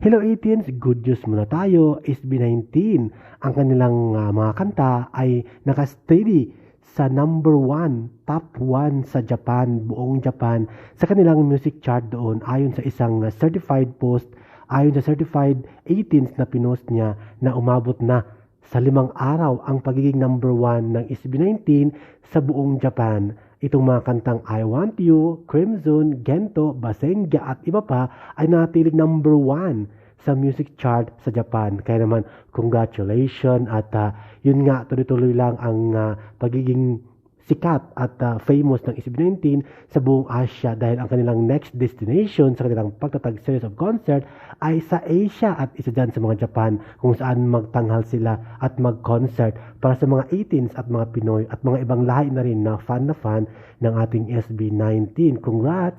Hello 18s, good news muna tayo. SB19, ang kanilang uh, mga kanta ay nakasteady sa number 1, top 1 sa Japan, buong Japan, sa kanilang music chart doon ayon sa isang uh, certified post, ayon sa certified 18s na pinost niya na umabot na sa limang araw ang pagiging number 1 ng SB19 sa buong Japan. Itong mga kantang I Want You, Crimson, Gento, Basenga at iba pa ay natilig number 1 sa music chart sa Japan. Kaya naman, congratulations at uh, yun nga, tuloy-tuloy lang ang uh, pagiging sikat at uh, famous ng SB19 sa buong Asia dahil ang kanilang next destination sa kanilang pagtatag series of concert ay sa Asia at isa dyan sa mga Japan kung saan magtanghal sila at mag-concert para sa mga 18s at mga Pinoy at mga ibang lahi na rin na fan na fan ng ating SB19. Congrats!